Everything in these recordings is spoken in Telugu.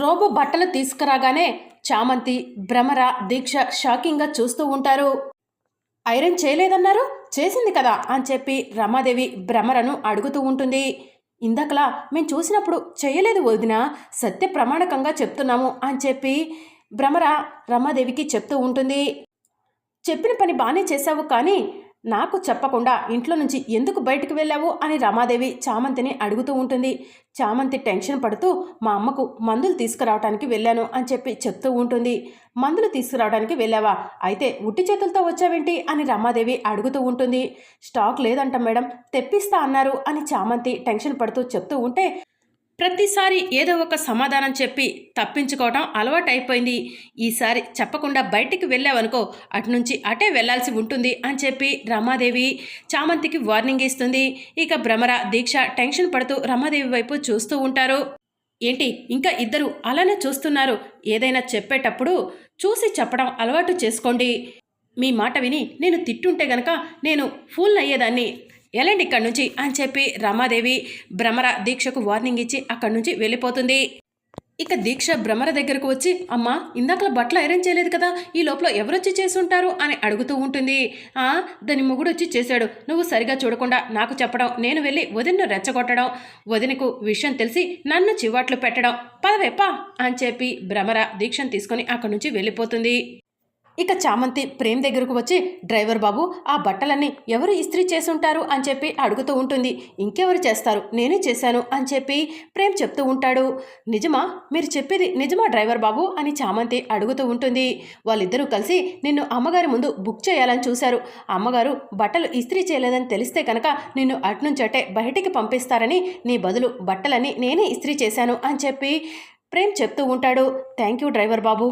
రోబో బట్టలు తీసుకురాగానే చామంతి భ్రమర దీక్ష షాకింగ్గా చూస్తూ ఉంటారు. ఐరన్ చేయలేదన్నారు? చేసింది కదా అని చెప్పి రమాదేవి భ్రమరను అడుగుతూ ఉంటుంది. ఇందాకలా మేము చూసినప్పుడు చేయలేదు వదిన సత్య ప్రమాణకంగా చెప్తున్నాము అని చెప్పి భ్రమర రమాదేవికి చెప్తూ ఉంటుంది. చెప్పిన పని బాగానే చేశావు కానీ నాకు చెప్పకుండా ఇంట్లో నుంచి ఎందుకు బయటకు వెళ్ళావు? అని రమాదేవి చామంతిని అడుగుతూ ఉంటుంది. చామంతి టెన్షన్ పడుతూ మా అమ్మకు మందులు తీసుకురావడానికి వెళ్ళాను అని చెప్పి చెప్తూ ఉంటుంది. మందులు తీసుకురావడానికి వెళ్ళావా? అయితే ఉట్టి చేతులతో వచ్చావేంటి? అని రమాదేవి అడుగుతూ ఉంటుంది. స్టాక్ లేదంట మేడం తెప్పిస్తా అన్నారు అని చామంతి టెన్షన్ పడుతూ చెప్తూ ఉంటే ప్రతిసారి ఏదో ఒక సమాధానం చెప్పి తప్పించుకోవటం అలవాటైపోయింది. ఈసారి చెప్పకుండా బయటికి వెళ్ళావనుకో అటు నుంచి అటే వెళ్ళాల్సి ఉంటుంది అని చెప్పి రమాదేవి చామంతికి వార్నింగ్ ఇస్తుంది. ఇక భ్రమర దీక్ష టెన్షన్ పడుతూ రమాదేవి వైపు చూస్తూ ఉంటారు. ఏంటి ఇంకా ఇద్దరు అలానే చూస్తున్నారు? ఏదైనా చెప్పేటప్పుడు చూసి చెప్పడం అలవాటు చేసుకోండి. మీ మాట విని నేను తిట్టుంటే గనక నేను ఫూల్ అయ్యేదాన్ని. ఎలాంటి ఇక్కడి నుంచి అని చెప్పి రమాదేవి భ్రమర దీక్షకు వార్నింగ్ ఇచ్చి అక్కడి నుంచి వెళ్ళిపోతుంది. ఇక దీక్ష భ్రమర దగ్గరకు వచ్చి అమ్మా ఇందాకలా బట్టలు ఐరన్ చేయలేదు కదా ఈ లోపల ఎవరొచ్చి చేసి ఉంటారు అని అడుగుతూ ఉంటుంది. ఆ దాని మొగుడు వచ్చి చేశాడు. నువ్వు సరిగా చూడకుండా నాకు చెప్పడం నేను వెళ్ళి వదిన్ను రెచ్చగొట్టడం వదినకు విషయం తెలిసి నన్ను చివాట్లు పెట్టడం. పదవేపా అని చెప్పి భ్రమర దీక్షను తీసుకొని అక్కడి నుంచి వెళ్ళిపోతుంది. ఇక చామంతి ప్రేమ్ దగ్గరకు వచ్చి డ్రైవర్ బాబు ఆ బట్టలన్నీ ఎవరు ఇస్త్రీ చేసుంటారు? అని చెప్పి అడుగుతూ ఉంటుంది. ఇంకెవరు చేస్తారు? నేనే చేశాను అని చెప్పి ప్రేమ్ చెప్తూ ఉంటాడు. నిజమా? మీరు చెప్పేది నిజమా డ్రైవర్ బాబు? అని చామంతి అడుగుతూ ఉంటుంది. వాళ్ళిద్దరూ కలిసి నిన్ను అమ్మగారి ముందు బుక్ చేయాలని చూశారు. అమ్మగారు బట్టలు ఇస్త్రీ చేయలేదని తెలిస్తే కనుక నిన్ను అట్నుంచటే అటే బయటికి పంపిస్తారని నీ బదులు బట్టలన్నీ నేనే ఇస్త్రీ చేశాను అని చెప్పి ప్రేమ్ చెప్తూ ఉంటాడు. థ్యాంక్ యూ డ్రైవర్ బాబు.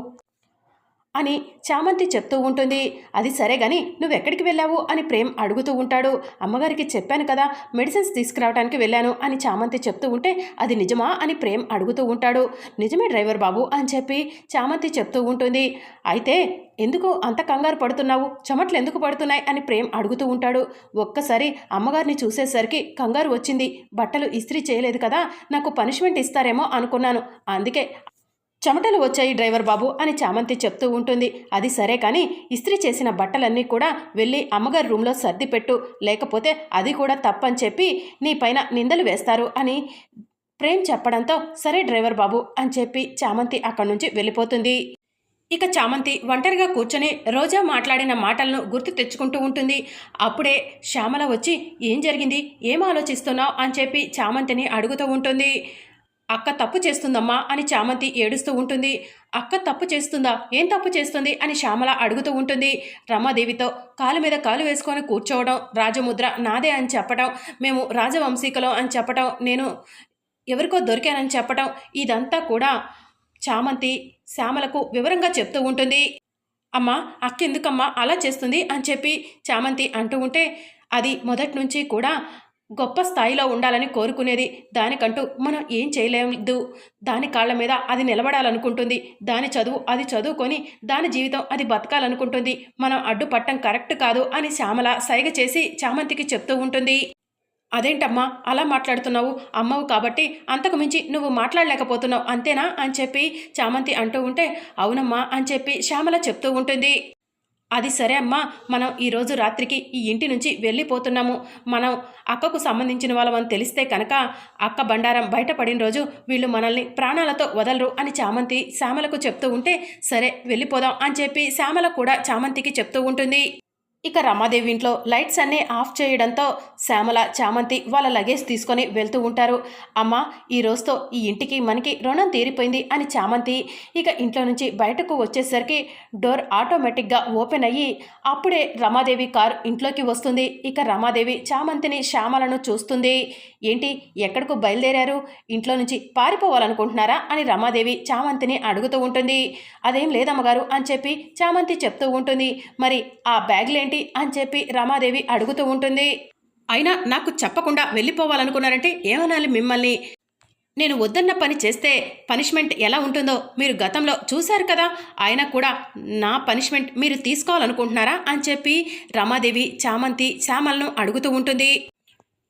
అని చామంతి చెప్తూ ఉంటుంది. అది సరే గాని నువ్వెక్కడికి వెళ్ళావు? అని ప్రేమ్ అడుగుతూ ఉంటాడు. అమ్మగారికి చెప్పాను కదా మెడిసిన్స్ తీసుకురావడానికి వెళ్ళాను అని చామంతి చెప్తూ ఉంటే అది నిజమా అని ప్రేమ్ అడుగుతూ ఉంటాడు. నిజమే డ్రైవర్ బాబు అని చెప్పి చామంతి చెప్తూ ఉంటుంది. అయితే ఎందుకు అంత కంగారు పడుతున్నావు? చెమట్లు ఎందుకు పడుతున్నాయి? అని ప్రేమ్ అడుగుతూ ఉంటాడు. ఒక్కసారి అమ్మగారిని చూసేసరికి కంగారు వచ్చింది. బట్టలు ఇస్త్రీ చేయలేదు కదా నాకు పనిష్మెంట్ ఇస్తారేమో అనుకున్నాను. అందుకే చెమటలు వచ్చాయి డ్రైవర్ బాబు అని చామంతి చెప్తూ ఉంటుంది. అది సరే కానీ ఇస్త్రీ చేసిన బట్టలన్నీ కూడా వెళ్ళి అమ్మగారి రూమ్లో సర్ది పెట్టు. లేకపోతే అది కూడా తప్పని చెప్పి నీ పైన నిందలు వేస్తారు అని ప్రేమ్ చెప్పడంతో సరే డ్రైవర్ బాబు అని చెప్పి చామంతి అక్కడి నుంచి వెళ్ళిపోతుంది. ఇక చామంతి ఒంటరిగా కూర్చొని రోజా మాట్లాడిన మాటలను గుర్తు తెచ్చుకుంటూ ఉంటుంది. అప్పుడే శ్యామల వచ్చి ఏం జరిగింది? ఏం ఆలోచిస్తున్నావు? అని చెప్పి చామంతిని అడుగుతూ ఉంటుంది. అక్క తప్పు చేస్తుందమ్మా అని చామంతి ఏడుస్తూ ఉంటుంది. అక్క తప్పు చేస్తుందా? ఏం తప్పు చేస్తుంది? అని శ్యామల అడుగుతూ ఉంటుంది. రమాదేవితో కాలు మీద కాలు వేసుకొని కూర్చోవడం రాజముద్ర నాదే అని చెప్పడం మేము రాజవంశీకలం అని చెప్పడం నేను ఎవరికో దొరికానని చెప్పడం ఇదంతా కూడా చామంతి శ్యామలకు వివరంగా చెప్తూ ఉంటుంది. అమ్మా అక్క ఎందుకమ్మా అలా చేస్తుంది అని చెప్పి చామంతి అంటూ ఉంటే అది మొదటి నుంచి కూడా గొప్ప స్థాయిలో ఉండాలని కోరుకునేది దానికంటూ మనం ఏం చేయలేదు. దాని కాళ్ళ మీద అది నిలబడాలనుకుంటుంది. దాని చదువు అది చదువుకొని దాని జీవితం అది బతకాలనుకుంటుంది. మనం అడ్డుపట్టం కరెక్ట్ కాదు అని శ్యామల సైగ చేసి చామంతికి చెప్తూ ఉంటుంది. అదేంటమ్మా అలా మాట్లాడుతున్నావు? అమ్మవు కాబట్టి అంతకు మించి నువ్వు మాట్లాడలేకపోతున్నావు అంతేనా అని చెప్పి చామంతి అంటూ ఉంటే అవునమ్మా అని చెప్పి శ్యామల చెప్తూ ఉంటుంది. అది సరే అమ్మా మనం ఈరోజు రాత్రికి ఈ ఇంటి నుంచి వెళ్ళిపోతున్నాము. మనం అక్కకు సంబంధించిన వాళ్ళమని తెలిస్తే కనుక అక్క బండారం బయటపడిన రోజు వీళ్ళు మనల్ని ప్రాణాలతో వదలరు అని చామంతి శ్యామలకు చెప్తూ ఉంటే సరే వెళ్ళిపోదాం అని చెప్పి శ్యామల కూడా చామంతికి చెప్తూ ఉంటుంది. ఇక రమాదేవి ఇంట్లో లైట్స్ అన్నీ ఆఫ్ చేయడంతో శ్యామల చామంతి వాళ్ళ లగేజ్ తీసుకొని వెళ్తూ ఉంటారు. అమ్మ ఈ రోజుతో ఈ ఇంటికి మనకి రుణం తీరిపోయింది అని చామంతి ఇక ఇంట్లో నుంచి బయటకు వచ్చేసరికి డోర్ ఆటోమేటిక్గా ఓపెన్ అయ్యి అప్పుడే రమాదేవి కారు ఇంట్లోకి వస్తుంది. ఇక రమాదేవి చామంతిని శ్యామలను చూస్తుంది. ఏంటి ఎక్కడికి బయలుదేరారు? ఇంట్లో నుంచి పారిపోవాలనుకుంటున్నారా? అని రమాదేవి చామంతిని అడుగుతూ ఉంటుంది. అదేం లేదమ్మగారు అని చెప్పి చామంతి చెప్తూ ఉంటుంది. మరి ఆ బ్యాగ్లేంటి? ఏంటి అని చెప్పి రమాదేవి అడుగుతూ ఉంటుంది. అయినా నాకు చెప్పకుండా వెళ్ళిపోవాలనుకున్నారంటే ఏమనాలి మిమ్మల్ని? నేను వద్దన్న పని చేస్తే పనిష్మెంట్ ఎలా ఉంటుందో మీరు గతంలో చూశారు కదా. ఆయన కూడా నా పనిష్మెంట్ మీరు తీసుకోవాలనుకుంటున్నారా అని చెప్పి రమాదేవి చామంతి శ్యామలను అడుగుతూ ఉంటుంది.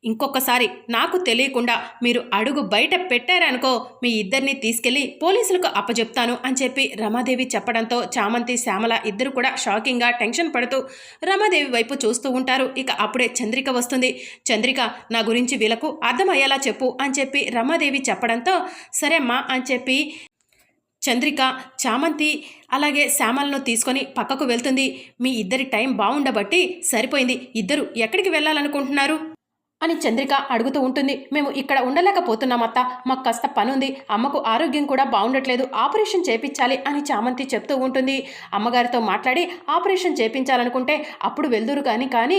ఇంకొకసారి నాకు తెలియకుండా మీరు అడుగు బయట పెట్టారనుకో మీ ఇద్దరిని తీసుకెళ్ళి పోలీసులకు అప్పజెప్తాను అని చెప్పి రమాదేవి చెప్పడంతో చామంతి శ్యామల ఇద్దరు కూడా షాకింగ్గా టెన్షన్ పడుతూ రమాదేవి వైపు చూస్తూ ఉంటారు. ఇక అప్పుడే చంద్రిక వస్తుంది. చంద్రిక నా గురించి వీళ్ళకు అర్థమయ్యేలా చెప్పు అని చెప్పి రమాదేవి చెప్పడంతో సరే అమ్మా అని చెప్పి చంద్రిక చామంతి అలాగే శ్యామలను తీసుకొని పక్కకు వెళ్తుంది. మీ ఇద్దరి టైం బాగుండబట్టి సరిపోయింది. ఇద్దరు ఎక్కడికి వెళ్ళాలనుకుంటున్నారు? అని చంద్రిక అడుగుతూ ఉంటుంది. మేము ఇక్కడ ఉండలేకపోతున్నామత్త మాకు కాస్త పని ఉంది అమ్మకు ఆరోగ్యం కూడా బాగుండట్లేదు. ఆపరేషన్ చేపించాలి అని చామంతి చెప్తూ ఉంటుంది. అమ్మగారితో మాట్లాడి ఆపరేషన్ చేపించాలనుకుంటే అప్పుడు వెళ్దురు కానీ కానీ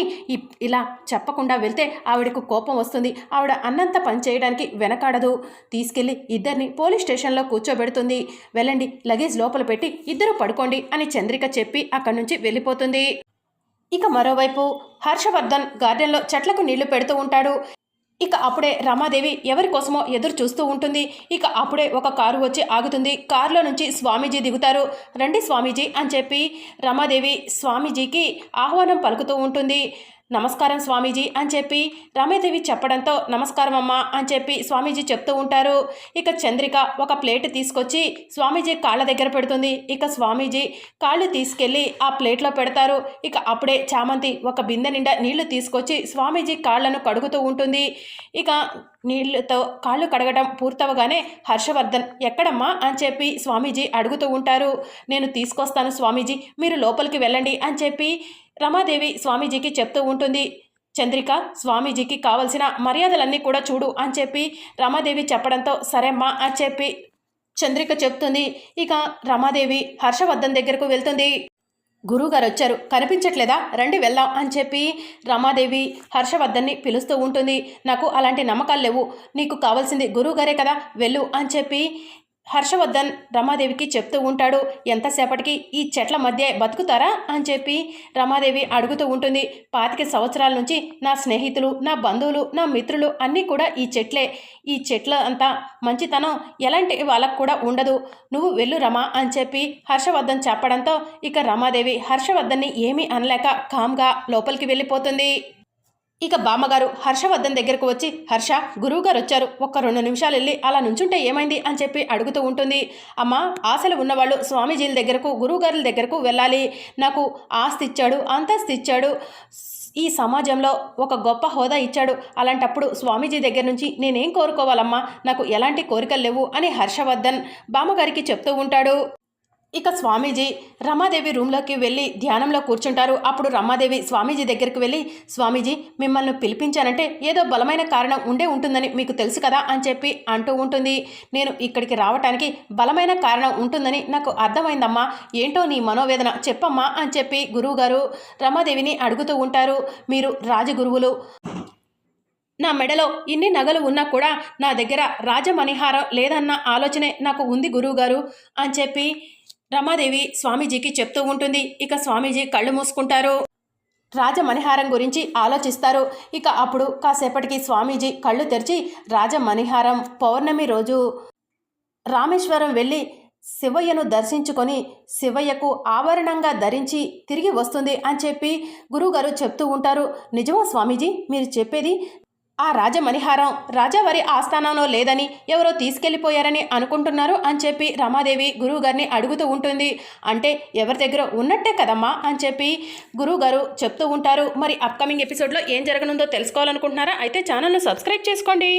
ఇలా చెప్పకుండా వెళ్తే ఆవిడకు కోపం వస్తుంది. ఆవిడ అన్నంత పని చేయడానికి వెనకాడదు. తీసుకెళ్ళి ఇద్దరిని పోలీస్ స్టేషన్లో కూర్చోబెడుతుంది. వెళ్ళండి లగేజ్ లోపల పెట్టి ఇద్దరు పడుకోండి అని చంద్రిక చెప్పి అక్కడి నుంచి వెళ్ళిపోతుంది. ఇక మరోవైపు హర్షవర్ధన్ గార్డెన్లో చెట్లకు నీళ్ళు పెడుతూ ఉంటాడు. ఇక అప్పుడే రమాదేవి ఎవరి కోసమో ఎదురు చూస్తూ ఉంటుంది. ఇక అప్పుడే ఒక కారు వచ్చి ఆగుతుంది. కారులో నుంచి స్వామీజీ దిగుతారు. రండి స్వామీజీ అని చెప్పి రమాదేవి స్వామీజీకి ఆహ్వానం పలుకుతూ ఉంటుంది. నమస్కారం స్వామీజీ అని చెప్పి రమేదేవి చెప్పడంతో నమస్కారం అమ్మా అని చెప్పి స్వామీజీ చెప్తూ ఉంటారు. ఇక చంద్రిక ఒక ప్లేట్ తీసుకొచ్చి స్వామీజీ కాళ్ళ దగ్గర పెడుతుంది. ఇక స్వామీజీ కాళ్ళు తీసుకెళ్ళి ఆ ప్లేట్లో పెడతారు. ఇక అప్పుడే చామంతి ఒక బిందె నిండా నీళ్ళు తీసుకొచ్చి స్వామీజీ కాళ్ళను కడుగుతూ ఉంటుంది. ఇక నీళ్ళతో కాళ్ళు కడగడం పూర్తవగానే హర్షవర్ధన్ ఎక్కడమ్మా? అని చెప్పి స్వామీజీ అడుగుతూ ఉంటారు. నేను తీసుకొస్తాను స్వామీజీ మీరు లోపలికి వెళ్ళండి అని చెప్పి రమాదేవి స్వామీజీకి చెప్తూ ఉంటుంది చంద్రిక స్వామీజీకి కావలసిన మర్యాదలన్నీ కూడా చూడు అని చెప్పి రమాదేవి చెప్పడంతో సరేమ్మా అని చెప్పి చంద్రిక చెప్తుంది. ఇక రమాదేవి హర్షవర్ధన్ దగ్గరకు వెళ్తుంది. గురువుగారు వచ్చారు కనిపించట్లేదా? రండి వెళ్దాం అని చెప్పి రమాదేవి హర్షవర్ధన్ని పిలుస్తూ ఉంటుంది. నాకు అలాంటి నమ్మకాలు లేవు. నీకు కావాల్సింది గురువుగారే కదా వెళ్ళు అని చెప్పి హర్షవర్ధన్ రమాదేవికి చెప్తూ ఉంటాడు ఎంతసేపటికి ఈ చెట్ల మధ్య బతుకుతారా? అని చెప్పి రమాదేవి అడుగుతూ ఉంటుంది. పాతిక సంవత్సరాల నుంచి నా స్నేహితులు నా బంధువులు నా మిత్రులు అన్నీ కూడా ఈ చెట్లే. ఈ చెట్ల అంతా మంచితనం ఎలాంటి వాళ్ళకు కూడా ఉండదు. నువ్వు వెళ్ళు రమా అని చెప్పి హర్షవర్ధన్ చెప్పడంతో ఇక రమాదేవి హర్షవర్ధన్ని ఏమీ అనలేక కామ్గా లోపలికి వెళ్ళిపోతుంది. ఇక బామ్మగారు హర్షవర్ధన్ దగ్గరకు వచ్చి హర్ష గురువుగారు వచ్చారు ఒక్క రెండు నిమిషాలు వెళ్ళి అలా నుంచుంటే ఏమైంది? అని చెప్పి అడుగుతూ ఉంటుంది. అమ్మ ఆశలు ఉన్నవాళ్ళు స్వామీజీల దగ్గరకు గురువుగారుల దగ్గరకు వెళ్ళాలి. నాకు ఆస్తి ఇచ్చాడు అంతస్తు ఇచ్చాడు ఈ సమాజంలో ఒక గొప్ప హోదా ఇచ్చాడు. అలాంటప్పుడు స్వామీజీ దగ్గర నుంచి నేనేం కోరుకోవాలమ్మా? నాకు ఎలాంటి కోరికలు లేవు అని హర్షవర్ధన్ బామ్మగారికి చెప్తూ ఉంటాడు. ఇక స్వామీజీ రమాదేవి రూమ్లోకి వెళ్ళి ధ్యానంలో కూర్చుంటారు. అప్పుడు రమాదేవి స్వామీజీ దగ్గరికి వెళ్ళి స్వామీజీ మిమ్మల్ని పిలిపించానంటే ఏదో బలమైన కారణం ఉండే ఉంటుందని మీకు తెలుసు కదా అని చెప్పి అంటూ ఉంటుంది. నేను ఇక్కడికి రావటానికి బలమైన కారణం ఉంటుందని నాకు అర్థమైందమ్మా. ఏంటో నీ మనోవేదన చెప్పమ్మా అని చెప్పి గురువుగారు రమాదేవిని అడుగుతూ ఉంటారు. మీరు రాజగురువులు. నా మెడలో ఇన్ని నగలు ఉన్నా కూడా నా దగ్గర రాజమణిహారం లేదన్న ఆలోచనే నాకు ఉంది గురువుగారు అని చెప్పి రమాదేవి స్వామీజీకి చెప్తూ ఉంటుంది. ఇక స్వామీజీ కళ్ళు మూసుకుంటారు. రాజమణిహారం గురించి ఆలోచిస్తారు. ఇక అప్పుడు కాసేపటికి స్వామీజీ కళ్ళు తెరిచి రాజమణిహారం పౌర్ణమి రోజు రామేశ్వరం వెళ్ళి శివయ్యను దర్శించుకొని శివయ్యకు ఆభరణంగా ధరించి తిరిగి వస్తుంది అని చెప్పి గురువుగారు చెప్తూ ఉంటారు. నిజమా స్వామీజీ? మీరు చెప్పేది ఆ రాజమణిహారం రాజావారి ఆస్థానంలో లేదని ఎవరో తీసుకెళ్ళిపోయారని అనుకుంటున్నారు అని చెప్పి రమాదేవి గురువుగారిని అడుగుతూ ఉంటుంది. అంటే ఎవరి దగ్గర ఉన్నట్టే కదమ్మా అని చెప్పి గురువుగారు చెప్తూ ఉంటారు. మరి అప్కమింగ్ ఎపిసోడ్లో ఏం జరగనుందో తెలుసుకోవాలనుకుంటున్నారా? అయితే ఛానల్ను సబ్స్క్రైబ్ చేసుకోండి.